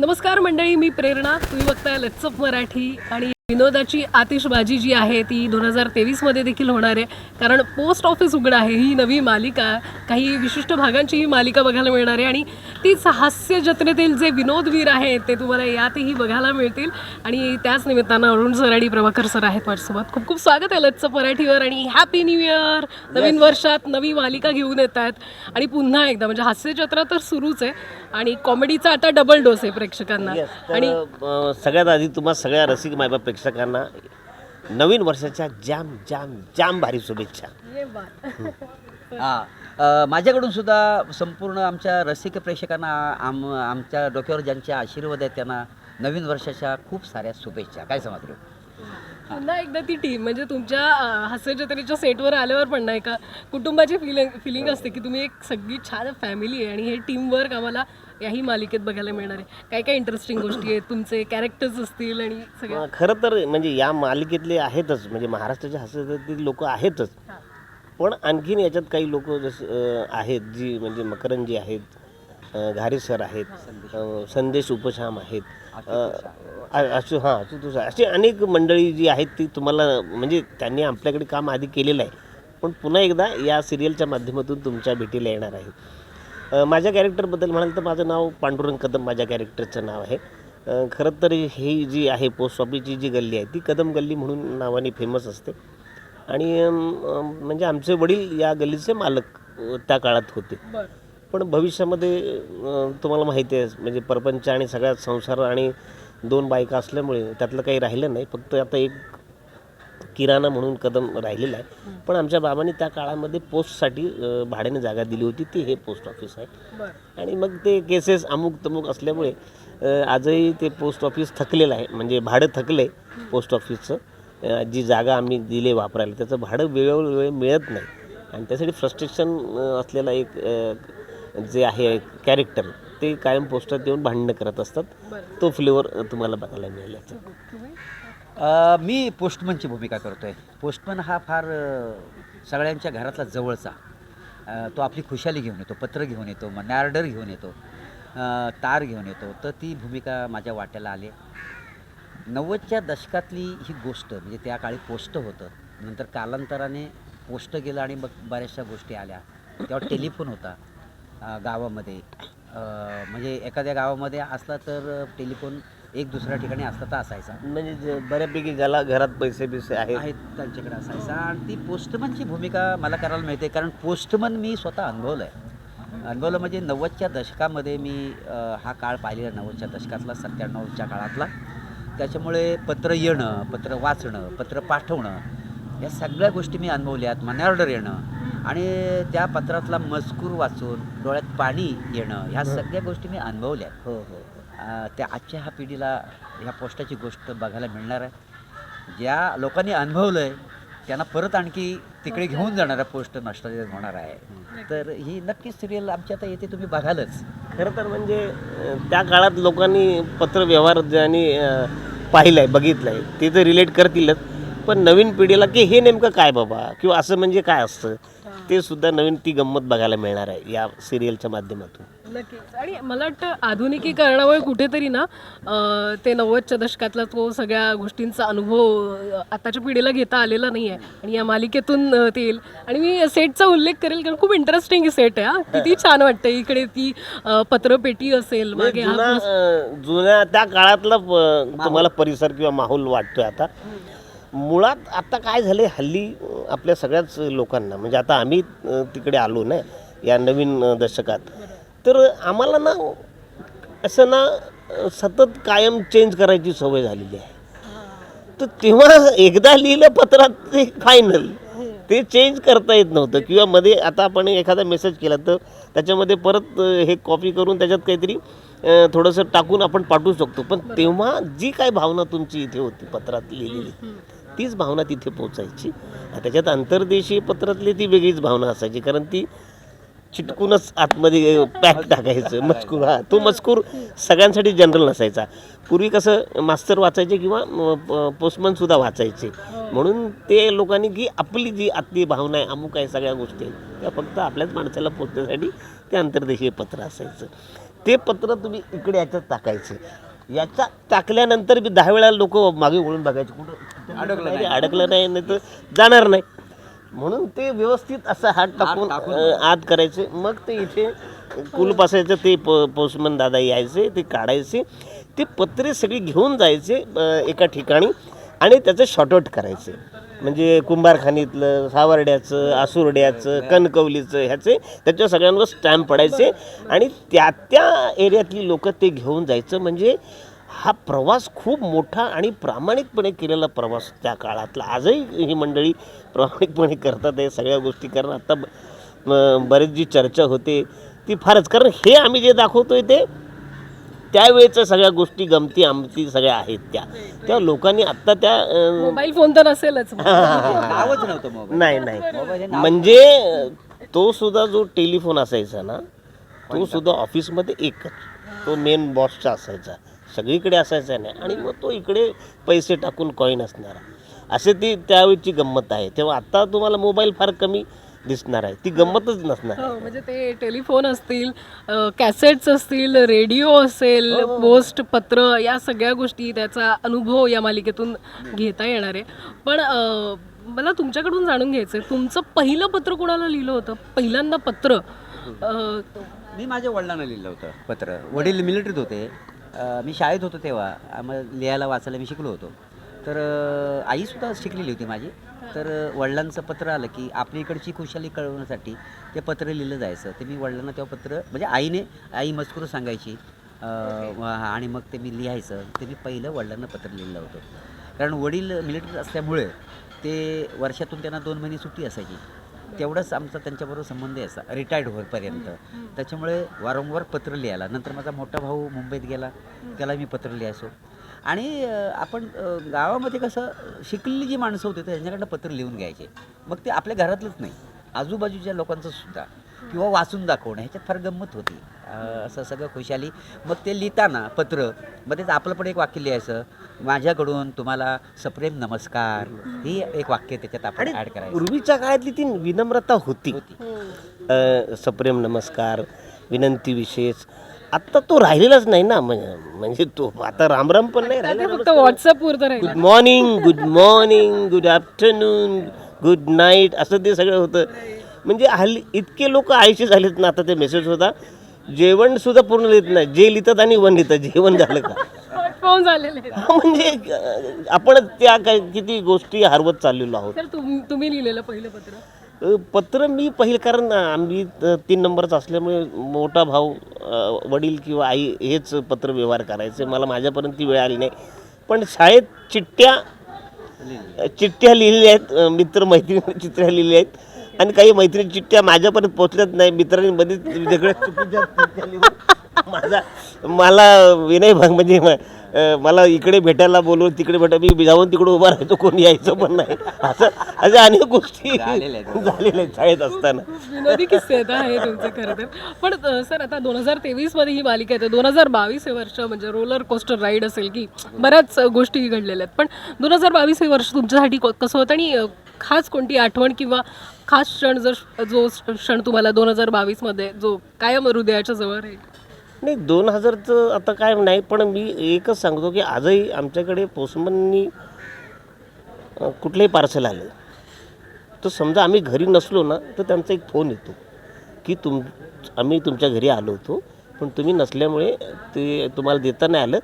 नमस्कार मंडळी मी प्रेरणा. तुम्ही बघताय लेट्सअप मराठी आणि विनोदाची आतिषबाजी जी आहे ती दोन हजार तेवीसमध्ये देखील होणार आहे. कारण पोस्ट ऑफिस उघड आहे ही नवी मालिका. काही विशिष्ट भागांची ही मालिका बघायला मिळणार आहे आणि तीच हास्य जत्रेतील जे विनोदवीर आहेत ते तुम्हाला यातही बघायला मिळतील. आणि त्याच निमित्तानं अरुण सर आणि प्रभाकर सर आहेत माझ्यासोबत. खूप खूप स्वागत आहे लेट्सअप मराठीवर आणि हॅपी न्यू इयर नवीन वर्षात नवी मालिका घेऊन येत आहेत आणि पुन्हा एकदा म्हणजे हास्य जत्रा तर सुरूच आहे आणि कॉमेडीचा आता डबल डोस आहे प्रेक्षकांना. आणि सगळ्यात आधी तुम्हा सगळ्या रसिक मायबाप प्रेक्षकांना नवीन वर्षाच्या जाम जाम जाम भारी शुभेच्छा. हां माझ्याकडून सुद्धा संपूर्ण आमच्या रसिक प्रेक्षकांना आम आमच्या डोक्यावर ज्यांचे आशीर्वाद आहेत त्यांना नवीन वर्षाच्या खूप साऱ्या शुभेच्छा. काय समजलो पुन्हा एकदा ती टीम म्हणजे तुमच्या अं, हास्य जत्रेच्या सेटवर आल्यावर पण नाही का कुटुंबाची फिलिंग फिलिंग असते की तुम्ही एक सगळी छान फॅमिली आहे आणि हे टीम वर्क आम्हाला याही मालिकेत बघायला मिळणार आहे. काय काय इंटरेस्टिंग गोष्टी आहेत तुमचे कॅरेक्टर्स असतील आणि सगळ्या. अ, खरं तर म्हणजे या मालिकेतले आहेतच म्हणजे महाराष्ट्राच्या हास्यातील लोक आहेतच. पण आणखीन याच्यात काही लोक जसे अ, आहेत जी म्हणजे मकरंजी आहेत अ, घारे सर आहेत अ, संदेश उपशाम आहेत अ- अशु हां आशुतोष आहे. अशी अनेक मंडळी जी आहेत ती तुम्हाला म्हणजे त्यांनी आपल्याकडे काम आधी केलेलं आहे. पण पुन्हा एकदा या सिरियलच्या माध्यमातून तुमच्या भेटीला येणार आहे. माझ्या कॅरेक्टरबद्दल म्हणाल तर माझं नाव पांडुरंग कदम माझ्या कॅरेक्टरचं नाव आहे. खरं तर ही जी आहे पोस्ट ऑफिसची जी गल्ली आहे ती कदम गल्ली म्हणून नावाने फेमस असते. आणि म्हणजे आमचे वडील या गल्लीचे मालक त्या काळात होते. पण भविष्यामध्ये तुम्हाला माहिती आहे म्हणजे परपंच आणि सगळ्यात संसार आणि दोन बायका असल्यामुळे त्यातलं काही राहिलं नाही. फक्त आता एक किराणा म्हणून कदम राहिलेला आहे. पण आमच्या बाबांनी त्या काळामध्ये पोस्टसाठी भाड्याने जागा दिली होती. ती हे पोस्ट ऑफिस आहे. आणि मग ते केसेस अमुक तमुक असल्यामुळे आजही ते पोस्ट ऑफिस थकलेलं आहे. म्हणजे भाडं थकलं आहे पोस्ट ऑफिसचं. जी जागा आम्ही दिले वापरायला त्याचं भाडं वेळोवेळी वेळ मिळत नाही. आणि त्यासाठी फ्रस्ट्रेशन असलेला एक जे आहे कॅरेक्टर ते कायम पोस्टात येऊन भांडणं करत असतात. तो फ्लेवर तुम्हाला बघायला मिळेल मी पोस्टमनची भूमिका करतो आहे पोस्टमन हा फार सगळ्यांच्या घरातला जवळचा. तो आपली खुशाली घेऊन येतो पत्र घेऊन येतो मनी ऑर्डर घेऊन येतो तार घेऊन येतो. तर ती भूमिका माझ्या वाट्याला आली. नव्वदच्या दशकातली ही गोष्ट म्हणजे त्या काळी पोस्ट होतं. नंतर कालांतराने पोस्ट गेलं आणि मग बऱ्याचशा गोष्टी आल्या. तेव्हा टेलिफोन होता. गावामध्ये. म्हणजे एखाद्या गावामध्ये असला तर टेलिफोन एक दुसऱ्या ठिकाणी असला तर असायचा. म्हणजे जे बऱ्यापैकी ज्याला घरात पैसे बिसे आहेत. त्यांच्याकडे असायचा. आणि ती पोस्टमनची भूमिका मला करायला मिळते. कारण पोस्टमन मी स्वतः अनुभवलं आहे. अनुभवलं म्हणजे नव्वदच्या दशकामध्ये मी हा काळ पाहिलेला नव्वदच्या दशकातला सत्त्याण्णवच्या काळातला. त्याच्यामुळे पत्र येणं पत्र वाचणं पत्र पाठवणं या सगळ्या गोष्टी मी अनुभवल्यात. मनी ऑर्डर येणं आणि त्या पत्रातला मजकूर वाचून डोळ्यात पाणी येणं ह्या सगळ्या गोष्टी मी अनुभवल्यात. हो हो अ, त्या आजच्या ह्या पिढीला ह्या पोस्टाची गोष्ट बघायला मिळणार आहे. ज्या लोकांनी अनुभवलं आहे त्यांना परत आणखी तिकडे घेऊन जाणारा पोस्ट नॉस्टॅल्जिया होणार आहे. तर ही नक्कीच सिरियल आमच्या आता येते तुम्ही बघालच. खरं तर म्हणजे त्या काळात लोकांनी पत्रव्यवहार ज्यांनी अ, पाहिलाय बघितलंय ते तर रिलेट करतीलच. पण नवीन पिढीला की हे नेमकं काय बाबा? किंवा असं म्हणजे काय असतं? ते सुद्धा नवीन ती गंमत बघायला मिळणार आहे या सिरियलच्या माध्यमातून. नक्कीच. आणि मला वाटतं आधुनिकीकरणामुळे कुठेतरी ना अं, ते नव्वदच्या दशकातला तो सगळ्या गोष्टींचा अनुभव अं, आताच्या पिढीला घेता आलेला नाही आहे आणि या मालिकेतून अं, ते येईल. आणि मी सेटचा उल्लेख करेल कारण खूप इंटरेस्टिंग सेट आहे हा. किती छान वाटतं इकडे ती अं, पत्रपेटी असेल मागे जुना अ, जुन्या त्या काळातला प- तुम्हाला परिसर किंवा माहोल वाटतोय आता. मुळात आता काय झाले हल्ली आपल्या सगळ्याच लोकांना म्हणजे आता आम्ही तिकडे आलो ना या नवीन दशकात तर आम्हाला ना असं ना सतत कायम चेंज करायची सवय झालेली आहे. तर तेव्हा एकदा लिहिलं पत्रात ते फायनल ते चेंज करता येत नव्हतं. किंवा मध्ये आता आपण एखादा मेसेज केला तर त्याच्यामध्ये परत हे कॉपी करून त्याच्यात काहीतरी थोडंसं टाकून आपण पाठवू शकतो. पण तेव्हा जी काय भावना तुमची इथे होती पत्रात लिहिलेली तीच भावना तिथे पोचायची त्याच्यात अंतर्देशीय पत्रातली ती वेगळीच भावना असायची कारण ती चिटकूनच आतमध्ये पॅक टाकायचं मजकूर. हा तो मजकूर सगळ्यांसाठी जनरल नसायचा. पूर्वी कसं मास्तर वाचायचे किंवा पोस्टमन सुद्धा वाचायचे. म्हणून ते लोकांनी की आपली जी आतली भावना आहे अमुक आहे सगळ्या गोष्टी आहेत त्या फक्त आपल्याच माणसाला पोचण्यासाठी ते अंतर्देशीय पत्र असायचं. ते पत्र तुम्ही इकडे याच्यात टाकायचे. याच्यात टाकल्यानंतर बी दहा वेळा लोक मागे वळून बघायचे कुठं अडकलं नाही. अडकलं नाही नाही तर जाणार नाही. म्हणून ते व्यवस्थित असं हात टाकून अं, आत करायचे. मग ते इथे कुलप असायचं ते प पोस्टमन दादा यायचे ते काढायचे. ते पत्रे सगळी घेऊन जायचे अं, एका ठिकाणी आणि त्याचं शॉर्टआउट करायचे. म्हणजे कुंभारखानीतलं सावर्ड्याचं आसुर्ड्याचं कणकवलीचं ह्याचे. त्याच्या सगळ्यांवर स्टॅम्प पडायचे. आणि त्या त्या एरियातली लोक ते घेऊन जायचं. म्हणजे हा प्रवास खूप मोठा आणि प्रामाणिकपणे केलेला प्रवास त्या काळातला. आजही ही मंडळी प्रामाणिकपणे करतात आहे सगळ्या गोष्टी. कारण आता बरेच जी चर्चा होते ती फारच. कारण हे आम्ही जे दाखवतोय ते त्यावेळेच्या सगळ्या गोष्टी गमती आमती सगळ्या आहेत त्या. त्या लोकांनी आत्ता त्या मोबाईल फोन तर नसेलच. नावच नव्हतं मोबाईल. नाही नाही. नाव- म्हणजे तो सुद्धा जो टेलिफोन असायचा ना तो सुद्धा ऑफिसमध्ये एकच. तो मेन बॉसचा असायचा. सगळीकडे असायचा नाही. आणि मग तो इकडे पैसे टाकून कॉईन असणारा. असे ती त्यावेळची गंमत आहे. तेव्हा आता तुम्हाला मोबाईल फार कमी दिसणार आहे. ती गंमतच नसणार. हो म्हणजे ते टेलिफोन असतील कॅसेट्स असतील रेडिओ असेल पोस्ट पत्र या सगळ्या गोष्टी त्याचा अनुभव या मालिकेतून घेता येणार आहे. पण मला तुमच्याकडून जाणून घ्यायचं आहे. तुमचं पहिलं पत्र कोणाला लिहिलं होतं? पहिल्यांदा पत्र? मी माझ्या वडिलांना लिहिलं होतं पत्र. वडील मिलिटरीत होते. अं, मी शाळेत होतो तेव्हा. आम्हाला लिहायला वाचायला मी शिकलो होतो. तर अं, आईसुद्धा शिकलेली होती माझी. तर अं, वडिलांचं पत्र आलं की आपल्या इकडची खुशाली कळवण्यासाठी ते पत्र लिहिलं जायचं. ते मी वडिलांना तेव्हा पत्र म्हणजे आईने आई मजकूर सांगायची अं, व- आणि मग ते मी लिहायचं. ते मी पहिलं वडिलांना पत्र लिहिलं होतं. कारण वडील मिलिटरीत असल्यामुळे ते वर्षातून त्यांना दोन महिने सुट्टी असायची. तेवढंच आमचा त्यांच्याबरोबर संबंध यायचा रिटायर्ड होईपर्यंत. त्याच्यामुळे वारंवार पत्र लिहायला. नंतर माझा मोठा भाऊ मुंबईत गेला त्याला मी पत्र लिहायचो. आणि आपण गावामध्ये कसं शिकलेली जी माणसं होती त्यांच्याकडनं पत्र लिहून घ्यायचे. मग ते आपल्या घरातलंच नाही. आजूबाजूच्या लोकांचं सुद्धा. किंवा वाचून दाखवणं ह्याच्यात फार गंमत होती. असं सगळं खुशाली मग ते लिहिताना पत्रमध्ये आपलं पण एक वाक्य लिहायचं माझ्याकडून तुम्हाला सप्रेम नमस्कार ही एक वाक्य त्याच्यात आपण ऍड करायचं. पूर्वीच्या काळातली ती विनम्रता होती. अ, सप्रेम नमस्कार विनंती विशेष. आत्ता तो राहिलेलाच नाही ना म्हणजे म्हणजे तो आता रामराम पण नाही ते राहिला फक्त राहिलं. Good morning good morning good afternoon good night असं ते सगळं होतं. म्हणजे हल्ली इतके लोक आयुष्य झालेत ना आता ते मेसेज होता. जेवण सुद्धा पूर्ण लिहित नाही. जे लिहितात आणि वन लिहितात. जेवण झालं का? स्मार्टफोन झालेले. आहेत. हा, म्हणजे अ, आपण त्या काय किती गोष्टी हरवत चाललेलो आहोत. तुम- तुम्ही लिहिलेलं पहिलं पत्र? अ, पत्र मी पहिलं कारण आम्ही तीन नंबरचा असल्यामुळे मोठा भाऊ अ, वडील किंवा आई हेच पत्र व्यवहार करायचे. मला माझ्यापर्यंत ती वेळ आली नाही. पण शाळेत चिठ्ठ्या चिठ्ठ्या लिहिलेल्या आहेत. अ, मित्र मैत्रिणी चिठ्ठ्या लिहिल्या आहेत. आणि काही मैत्रिणी चिठ्ठ्या माझ्यापर्यंत पोहोचल्यात नाही मित्रांमध्ये वेगळ्या चुकीच्या चिठ्ठ्या लिहून माझा मला विनय भाग म्हणजे म- मला इकडे भेटायला बोलवून तिकडे भेटा मी जाऊन तिकडे उभा राहायचो कोणी यायचं पण नाही. असं अशा अनेक गोष्टी झालेल्या आहेत. झालेल्या आहेत शाळेत असताना. खूप विनोदी किस्से आहेत हा हे तुमचे खरं तर. पण अ, सर आता दोन हजार तेवीसमध्ये ही मालिका येते दोन हजार बावीस हे वर्ष म्हणजे रोलर कोस्टर राईड असेल की बऱ्याच अ, गोष्टी घडलेल्या आहेत. पण दोन हजार बावीस हे वर्ष तुमच्यासाठी को- कसं होतं? आणि अ, खास कोणती आठवण किंवा खास क्षण जर जो क्षण तुम्हाला दोन हजार बावीसमध्ये जो कायम हृदयाच्या जवळ राहील? नाही दोन हजारचं आता काय नाही पण मी एकच सांगतो की आजही आमच्याकडे पोस्टमननी कुठलंही पार्सल आलं. तर समजा आम्ही घरी नसलो ना तर त्यांचा एक फोन येतो की तुम आम्ही तुमच्या घरी आलो होतो पण तुम्ही नसल्यामुळे ते तुम्हाला देता नाही आलं.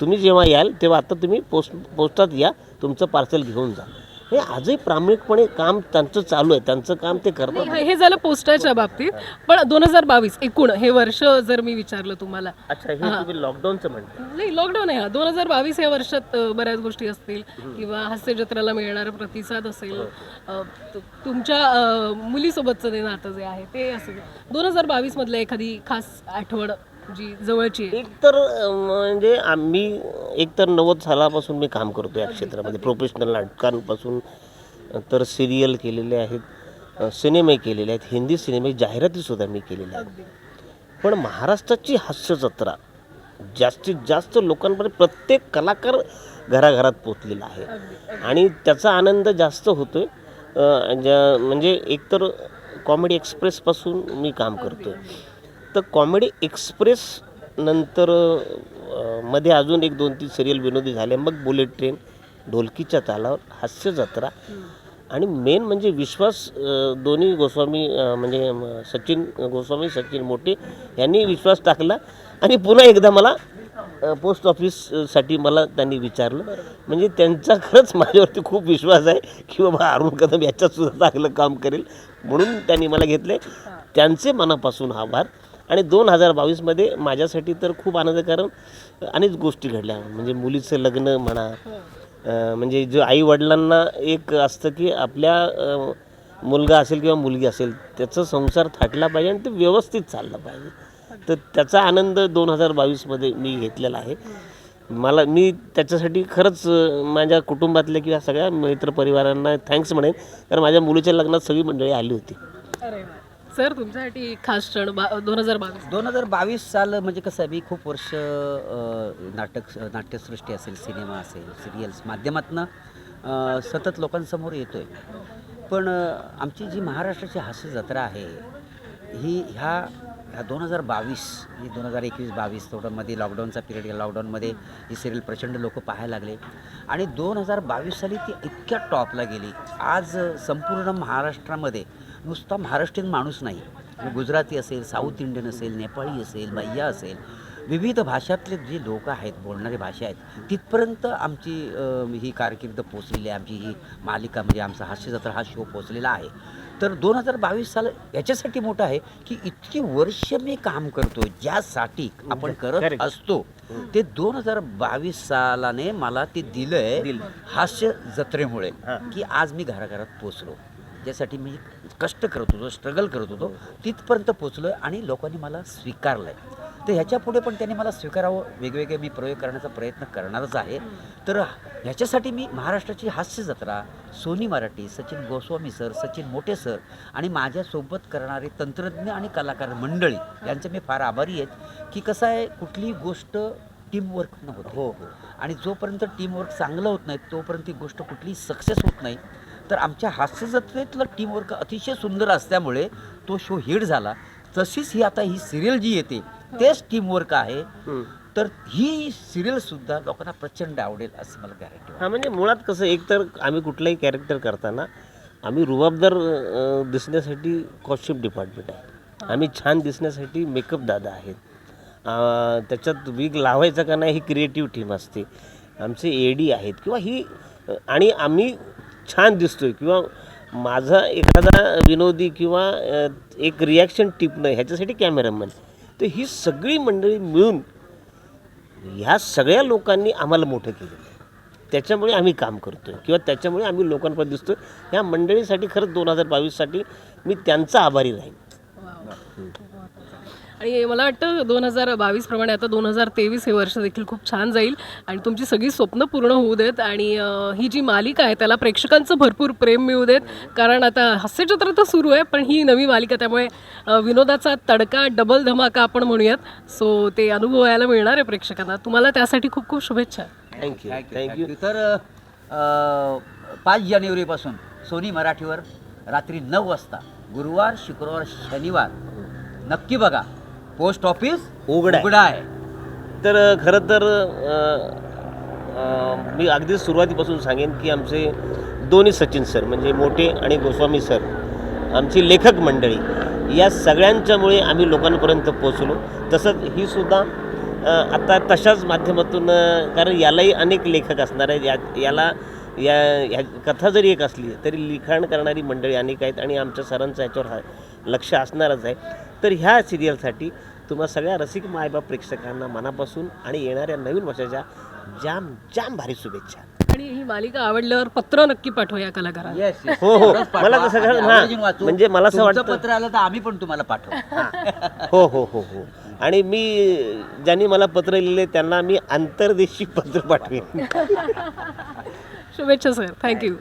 तुम्ही जेव्हा याल तेव्हा आता तुम्ही पोस्ट पोस्टात या तुमचं पार्सल घेऊन जा. हे आजही प्रामाणिकपणे काम त्यांचं चालू आहे. त्यांचं काम ते करतात. नाही, हे झालं पोस्टाच्या बाबतीत. पण दोन हजार बावीस एकूण हे वर्ष जर मी विचारलं तुम्हाला. अच्छा हे तुम्ही लॉकडाऊनचं म्हणता नाही लॉकडाऊन आहे. हा दोन हजार बावीस या वर्षात अ, बऱ्याच गोष्टी असतील किंवा हास्य जत्रेला मिळणारा प्रतिसाद असेल. अ, तु- तुमच्या अ, मुलीसोबतचं ते नातं जे आहे ते असेल दोन हजार बावीस मधलं एखादी खास आठवण जी जवळची आहे. एक तर अं, म्हणजे आम्ही एक तर नव्वद सालापासून मी काम करतो या क्षेत्रामध्ये. प्रोफेशनल नाटकांपासून तर सिरियल केलेले आहेत अं, सिनेमे केलेले आहेत हिंदी सिनेमे जाहिरातीसुद्धा मी केलेल्या आहेत. पण महाराष्ट्राची हास्यजत्रा जास्तीत जास्त लोकांपर्यंत प्रत्येक कलाकार घराघरात पोचलेला आहे. आणि त्याचा आनंद जास्त होतो आहे म्हणजे एकतर कॉमेडी एक्सप्रेसपासून मी काम करतो आहे तर कॉमेडी एक्सप्रेस नंतर मध्ये अजून एक दोन तीन सिरियल विनोदी झाले. मग बुलेट ट्रेन ढोलकीच्या तालावर हास्य जत्रा आणि मेन म्हणजे विश्वास दोन्ही गोस्वामी म्हणजे सचिन गोस्वामी सचिन मोठे यांनी विश्वास टाकला आणि पुन्हा एकदा मला पोस्ट ऑफिससाठी मला त्यांनी विचारलं. म्हणजे त्यांचा खरंच माझ्यावरती खूप विश्वास आहे की बाबा अरुण कदम याच्यातसुद्धा चांगलं काम करेल म्हणून त्यांनी मला घेतले. त्यांचे मनापासून आभार. आणि दोन हजार बावीसमध्ये माझ्यासाठी तर खूप आनंदकारक अनेक गोष्टी घडल्या. म्हणजे मुलीचं लग्न म्हणा म्हणजे जो आई वडिलांना एक असतं की आपल्या मुलगा असेल किंवा मुलगी असेल त्याचा संसार थाटला पाहिजे आणि ते व्यवस्थित चालला पाहिजे. तर त्याचा आनंद दोन हजार बावीसमध्ये मी घेतलेला आहे. मला मी त्याच्यासाठी खरंच माझ्या कुटुंबातल्या किंवा सगळ्या मित्रपरिवारांना थँक्स म्हणेन. कारण माझ्या मुलीच्या लग्नात सगळी मंडळी आली होती. अरे सर तुमच्यासाठी एक खास क्षण दोन हजार बावीस. दोन हजार बावीस साल म्हणजे कसं आहे मी खूप वर्ष अ, नाटक नाट्यसृष्टी असेल सिनेमा असेल सिरियल्स माध्यमातनं सतत लोकांसमोर येतो आहे पण अ, आमची जी महाराष्ट्राची हास्य जत्रा आहे ही ह्या ह्या दोन हजार बावीस ही दोन हजार एकवीस बावीस थोडंमध्ये लॉकडाऊनचा पिरियड गेला लॉकडाऊनमध्ये ही सिरियल प्रचंड लोक पाहायला लागले. आणि दोन हजार बावीस साली ती इतक्या टॉपला गेली. आज अ, संपूर्ण महाराष्ट्रामध्ये नुसता महाराष्ट्रीयन माणूस नाही. म्हणजे गुजराती असेल साऊथ इंडियन असेल नेपाळी असेल मैया असेल विविध भाषातले जे लोक आहेत बोलणारे भाषा आहेत तिथपर्यंत आमची ही कारकीर्द पोचलेली आहे. आमची ही मालिका म्हणजे आमचा हास्य जत्रा हा शो पोचलेला आहे. तर दोन हजार बावीस साल याच्यासाठी मोठं आहे की इतकी वर्ष मी काम करतो ज्यासाठी आपण करत. असतो. ते दोन हजार बावीस सालाने मला ते दिलंय हास्य जत्रेमुळे की आज मी घराघरात पोचलो ज्यासाठी मी कष्ट करत होतो स्ट्रगल करत होतो तिथपर्यंत पोचलो आणि लोकांनी मला स्वीकारलं आहे तर ह्याच्या पुढे पण त्यांनी मला स्वीकारावं वेगवेगळे मी प्रयोग करण्याचा प्रयत्न करणारच आहे. तर ह्याच्यासाठी मी महाराष्ट्राची Hasya Jatra Sony Marathi Sachin Goswami sir Sachin Mote sir आणि माझ्यासोबत करणारे तंत्रज्ञ आणि कलाकार मंडळी यांचे मी फार आभारी आहेत की कसं आहे कुठलीही गोष्ट टीमवर्कनं होते. हो हो. आणि जोपर्यंत टीमवर्क चांगलं होत नाही तोपर्यंत ती गोष्ट कुठलीही सक्सेस होत नाही तर आमच्या हास्य जत्रेतलं टीमवर्क अतिशय सुंदर असल्यामुळे तो शो हिट झाला. तशीच ही आता ही सिरियल जी येते तेच टीमवर्क आहे. तर ही सिरियल सुद्धा लोकांना प्रचंड आवडेल असं मला गॅरंटी हा म्हणजे मुळात कसं एक तर आम्ही कुठलाही कॅरेक्टर करताना आम्ही रुबाबदार दिसण्यासाठी कॉस्ट्युम डिपार्टमेंट आहे. आम्ही छान दिसण्यासाठी मेकअप दादा आहेत. त्याच्यात विग लावायचा का नाही ही क्रिएटिव्ह टीम असते. आमचे ए डी आहेत किंवा ही आणि आम्ही छान दिसतोय किंवा माझा एखादा विनोदी किंवा एक रिॲक्शन टिपणं ह्याच्यासाठी कॅमेरामॅन तर ही सगळी मंडळी मिळून ह्या सगळ्या लोकांनी आम्हाला मोठं केलेलं आहे. त्याच्यामुळे आम्ही काम करतो आहे किंवा त्याच्यामुळे आम्ही लोकांपर्यंत दिसतो ह्या मंडळीसाठी खरंच दोन हजार बावीससाठी मी त्यांचा आभारी राहीन. आणि मला वाटतं दोन हजार बावीस प्रमाणे आता दोन हजार तेवीस हे वर्ष देखील खूप छान जाईल आणि तुमची सगळी स्वप्न पूर्ण होऊ देत आणि ही जी मालिका आहे त्याला प्रेक्षकांचं भरपूर प्रेम मिळू देत. कारण आता हास्यचित्र तर सुरू आहे पण ही नवी मालिका त्यामुळे विनोदाचा तडका डबल धमाका आपण म्हणूयात. सो ते अनुभवायला मिळणार आहे प्रेक्षकांना. तुम्हाला त्यासाठी खूप खूप शुभेच्छा. थँक्यू थँक्यू तर पाच जानेवारीपासून सोनी मराठीवर रात्री नऊ वाजता गुरुवार शुक्रवार शनिवार. नक्की बघा. पोस्ट ऑफिस उघडं आहे. उघडा आहे तर अ, खरं तर अ, अ, मी अगदी सुरुवातीपासून सांगेन की आमचे दोन्ही सचिन सर म्हणजे मोठे आणि गोस्वामी सर आमची लेखक मंडळी या सगळ्यांच्यामुळे आम्ही लोकांपर्यंत पोचलो तसंच ही सुद्धा अ, आता तशाच माध्यमातून अ, कारण यालाही अनेक लेखक असणार आहेत. या याला या ह्या कथा जरी एक असली तरी लिखाण करणारी मंडळी अनेक आहेत आणि आमच्या सरांचं याच्यावर हा लक्ष असणारच आहे. तर ह्या सिरियलसाठी तुम्हा सगळ्या रसिक मायबाप प्रेक्षकांना मनापासून आणि येणाऱ्या नवीन वर्षाच्या जाम जाम भारी शुभेच्छा. आणि ही मालिका आवडल्यावर पत्र नक्की पाठवा या कलाकारांना येस हो, हो. मला हां. म्हणजे मला असं वाटतं- पत्र आलं तर आम्ही पण तुम्हाला पाठवू. हो. हो हो हो आणि मी ज्यांनी मला पत्र लिहिले त्यांना मी आंतरदेशी पत्र पाठवेन. शुभेच्छा सर. थँक्यू